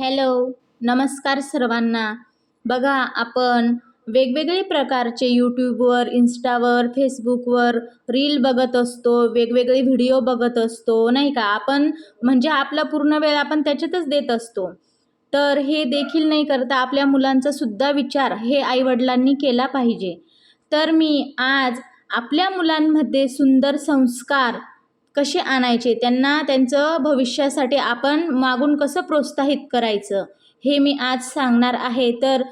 Hello नमस्कार सर्वांना. बघा आपण वेगवेगळे प्रकारचे यूट्यूबवर इंस्टावर फेसबुकवर रील बघत असतो वेगवेगळे व्हिडिओ बघत असतो नाही का? आपण म्हणजे आपला पूर्ण वेळ आपण त्याच्यातच देत असतो. तर हे देखील नाही करता आपल्या मुलांचा सुद्धा विचार हे आईवडिलांनी केला पाहिजे. तर मी आज आपल्या मुलांमध्ये सुंदर संस्कार कसे आणायचे त्यांना त्यांचं भविष्यासाठी आपण मागून कसं प्रोत्साहित करायचं हे मी आज सांगणार आहे. तर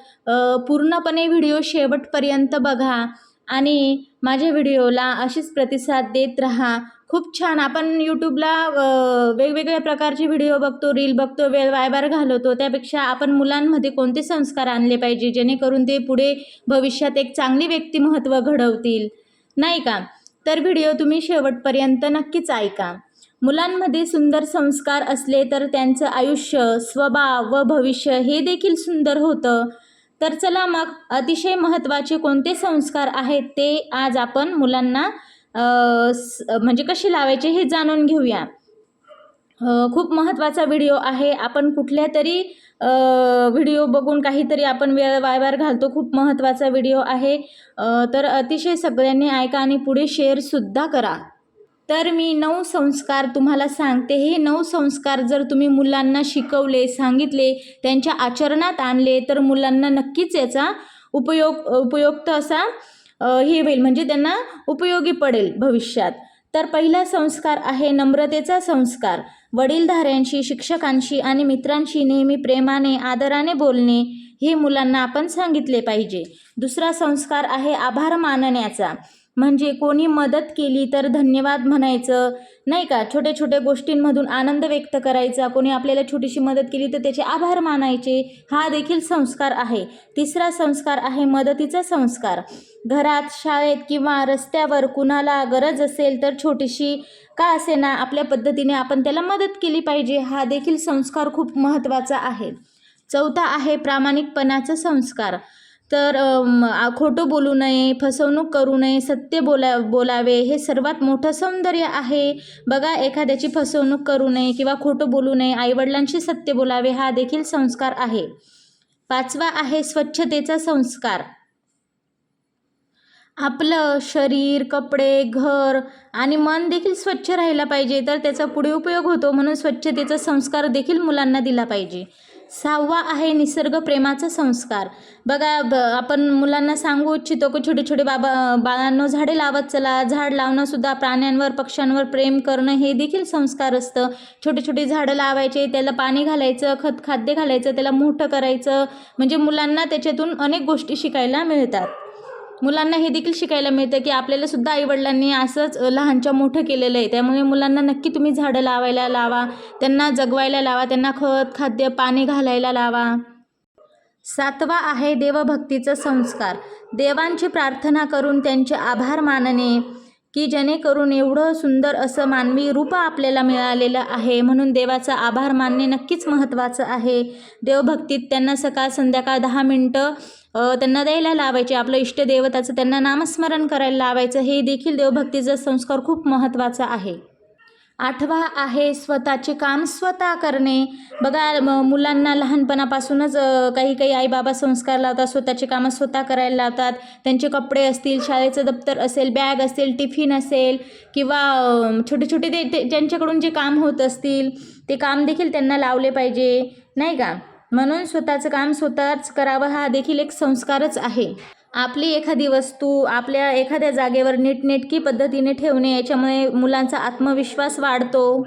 पूर्णपणे व्हिडिओ शेवटपर्यंत बघा आणि माझ्या व्हिडिओला अशीच प्रतिसाद देत राहा. खूप छान. आपण यूट्यूबला वेगवेगळ्या प्रकारचे व्हिडिओ बघतो रील बघतो वेळ वायबार घालवतो. त्यापेक्षा आपण मुलांमध्ये कोणते संस्कार आणले पाहिजे जेणेकरून ते पुढे भविष्यात एक चांगली व्यक्तिमत्व घडवतील. नाही का? तर व्हिडिओ तुम्ही शेवटपर्यंत नक्कीच ऐका. मुलांमध्ये सुंदर संस्कार असले तर त्यांचं आयुष्य स्वभाव व भविष्य हे देखील सुंदर होतं. तर चला मग अतिशय महत्त्वाचे कोणते संस्कार आहेत ते आज आपण मुलांना स- म्हणजे कसे लावायचे हे जाणून घेऊया. खूप महत्त्वाचा व्हिडिओ आहे. आपण कुठल्या तरी व्हिडिओ बघून काहीतरी आपण वेळ वायवार घालतो खूप महत्त्वाचा व्हिडिओ आहे. तर अतिशय सगळ्यांनी ऐका आणि पुढे शेअरसुद्धा करा. तर मी नऊ संस्कार तुम्हाला सांगते. हे नऊ संस्कार जर तुम्ही मुलांना शिकवले सांगितले त्यांच्या आचरणात आणले तर मुलांना नक्कीच याचा उपयोग उपयुक्त असा हे होईल. म्हणजे त्यांना उपयोगी पडेल भविष्यात. तर पहिला संस्कार आहे नम्रतेचा संस्कार. वडीलधाऱ्यांशी शिक्षकांशी आणि मित्रांशी नेहमी प्रेमाने आदराने बोलणे हे मुलांना आपण सांगितले पाहिजे. दुसरा संस्कार आहे आभार मानण्याचा. म्हणजे कोणी मदत केली तर धन्यवाद म्हणायचं नाही का? छोट्या छोट्या गोष्टींमधून आनंद व्यक्त करायचा कोणी आपल्याला छोटीशी मदत केली तर त्याचे आभार मानायचे हा देखील संस्कार आहे. तिसरा संस्कार आहे मदतीचा संस्कार. घरात शाळेत किंवा रस्त्यावर कुणाला गरज असेल तर छोटीशी का असे ना आपल्या पद्धतीने आपण त्याला मदत केली पाहिजे हा देखील संस्कार खूप महत्त्वाचा आहे. चौथा आहे प्रामाणिकपणाचा संस्कार. तर खोटं बोलू नये फसवणूक करू नये सत्य बोला बोलावे हे सर्वात मोठं सौंदर्य आहे. बघा एखाद्याची फसवणूक करू नये किंवा खोटं बोलू नये आईवडिलांशी सत्य बोलावे हा देखील संस्कार आहे. पाचवा आहे स्वच्छतेचा संस्कार. आपलं शरीर कपडे घर आणि मन देखील स्वच्छ राहिला पाहिजे तर त्याचा पुढे उपयोग होतो म्हणून स्वच्छतेचा संस्कार देखील मुलांना दिला पाहिजे. सहावा आहे निसर्ग प्रेमाचा संस्कार. बघा ब आपण मुलांना सांगू इच्छितो की छोटे छोटे बाबा बाळांनो झाडे लावत चला. झाड लावणंसुद्धा प्राण्यांवर पक्ष्यांवर प्रेम करणं हे देखील संस्कार असतं. छोटे छोटे झाडं लावायचे त्याला पाणी घालायचं खत खाद्य घालायचं त्याला मोठं करायचं. म्हणजे मुलांना त्याच्यातून अनेक गोष्टी शिकायला मिळतात. मुलांना हे देखील शिकायला मिळतं की आपल्याला सुद्धा आईवडिलांनी असंच लहानच्या मोठं केलेलं आहे. त्यामुळे मुलांना नक्की तुम्ही झाडं लावायला लावा त्यांना जगवायला लावा त्यांना खत खाद्य पाणी घालायला लावा. सातवा आहे देवभक्तीचा संस्कार. देवांची प्रार्थना करून त्यांचे आभार मानणे की जेणेकरून एवढं सुंदर असं मानवी रूप आपल्याला मिळालेलं आहे. म्हणून देवाचा आभार मानणे नक्कीच महत्त्वाचं आहे. देवभक्तीत त्यांना सकाळ संध्याकाळ दहा मिनटं त्यांना द्यायला लावायचे. आपलं इष्टदेवताचं त्यांना नामस्मरण करायला लावायचं. हे देखील देवभक्तीचा संस्कार खूप महत्त्वाचा आहे. आठवा आहे स्वतःचे काम स्वतः करणे. बघा मुलांना लहानपणापासूनच काही काही आईबाबा संस्कार लावतात. स्वतःचे कामं स्वतः करायला लावतात. त्यांचे कपडे असतील शाळेचं दप्तर असेल बॅग असेल टिफिन असेल किंवा छोटे छोटे ते- ज्यांच्याकडून जे काम होत असतील ते काम देखील त्यांना लावले पाहिजे. नाही का? म्हणून स्वतःचं काम स्वतःच करावं हा देखील एक संस्कारच आहे. आपली एखादी वस्तू आपल्या एखाद्या जागेवर नीटनेटकी पद्धतीने ठेवणे याच्यामुळे मुलांचा आत्मविश्वास वाढतो.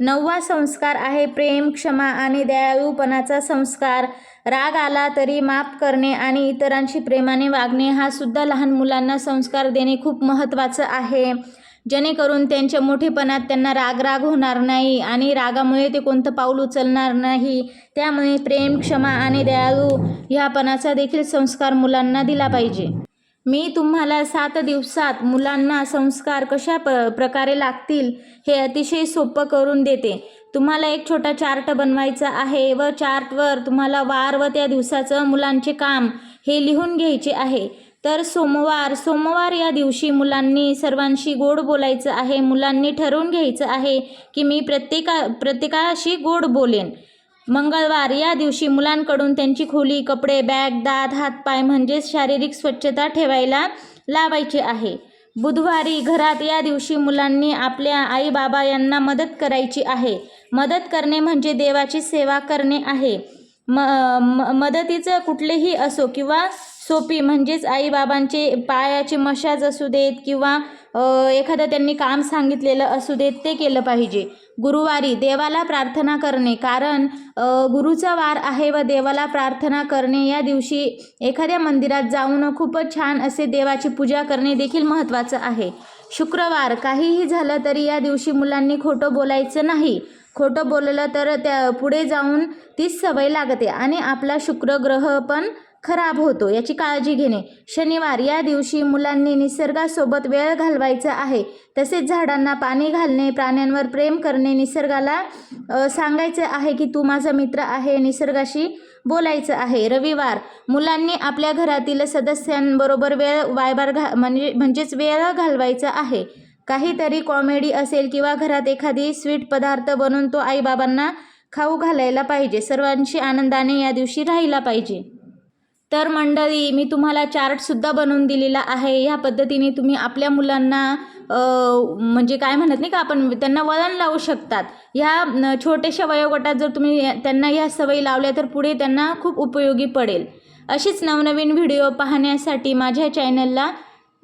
नववा संस्कार आहे प्रेम क्षमा आणि दयाळूपणाचा संस्कार. राग आला तरी माफ करणे आणि इतरांशी प्रेमाने वागणे हा सुद्धा लहान मुलांना संस्कार देणे खूप महत्त्वाचं आहे. जेणेकरून त्यांच्या मोठेपणात त्यांना राग राग होणार नाही आणि रागामुळे ते कोणतं पाऊल उचलणार नाही. त्यामुळे प्रेम क्षमा आणि दयाळू ह्यापणाचा देखील संस्कार मुलांना दिला पाहिजे. मी तुम्हाला सात दिवसात मुलांना संस्कार कशा प प्रकारे लागतील हे अतिशय सोपं करून देते. तुम्हाला एक छोटा चार्ट बनवायचा आहे व चार्टवर तुम्हाला वार व त्या दिवसाचं मुलांचे काम हे लिहून घ्यायचे आहे. तर सोमवार सोमवार या दिवशी मुलांनी सर्वांशी गोड बोलायचं आहे. मुलांनी ठरवून घ्यायचं आहे की मी प्रत्येका प्रत्येकाशी गोड बोलेन. मंगळवार या दिवशी मुलांकडून त्यांची खोली कपडे बॅग दात हातपाय म्हणजेच शारीरिक स्वच्छता ठेवायला लावायची आहे. बुधवारी घरात या दिवशी मुलांनी आपल्या आई बाबा यांना मदत करायची आहे. मदत करणे म्हणजे देवाची सेवा करणे आहे. म म- मदतीचं कुठलेही असो किंवा सोपी म्हणजेच आईबाबांचे पायाचे मशाज असू देत किंवा एखादं त्यांनी काम सांगितलेलं असू देत ते केलं पाहिजे. गुरुवारी देवाला प्रार्थना करणे कारण गुरुचा वार आहे व देवाला प्रार्थना करणे या दिवशी एखाद्या मंदिरात जाऊन खूपच छान असे देवाची पूजा करणे देखील महत्त्वाचं आहे. शुक्रवार काहीही झालं तरी या दिवशी मुलांनी खोटं बोलायचं नाही. खोटं बोललं तर त्या पुढे जाऊन तीच सवय लागते आणि आपला शुक्र ग्रह पण खराब होतो याची काळजी घेणे. शनिवार या दिवशी मुलांनी निसर्गासोबत वेळ घालवायचा आहे. तसेच झाडांना पाणी घालणे प्राण्यांवर प्रेम करणे निसर्गाला सांगायचं आहे की तू माझा मित्र आहे निसर्गाशी बोलायचं आहे. रविवार मुलांनी आपल्या घरातील सदस्यांबरोबर वेळ वायबार घा म्हणजे म्हणजेच वेळ घालवायचा आहे. काहीतरी कॉमेडी असेल किंवा घरात एखादी स्वीट पदार्थ बनवून तो आईबाबांना खाऊ घालायला पाहिजे. सर्वांशी आनंदाने या दिवशी राहिला पाहिजे. तर मंडळी मी तुम्हाला चार्टसुद्धा बनवून दिलेला आहे. ह्या पद्धतीने तुम्ही आपल्या मुलांना म्हणजे काय म्हणत नाही का आपण त्यांना वळण लावू शकतात. ह्या छोट्याशा वयोगटात जर तुम्ही त्यांना ह्या सवयी लावल्या तर पुढे त्यांना खूप उपयोगी पडेल. अशीच नवनवीन व्हिडिओ पाहण्यासाठी माझ्या चॅनलला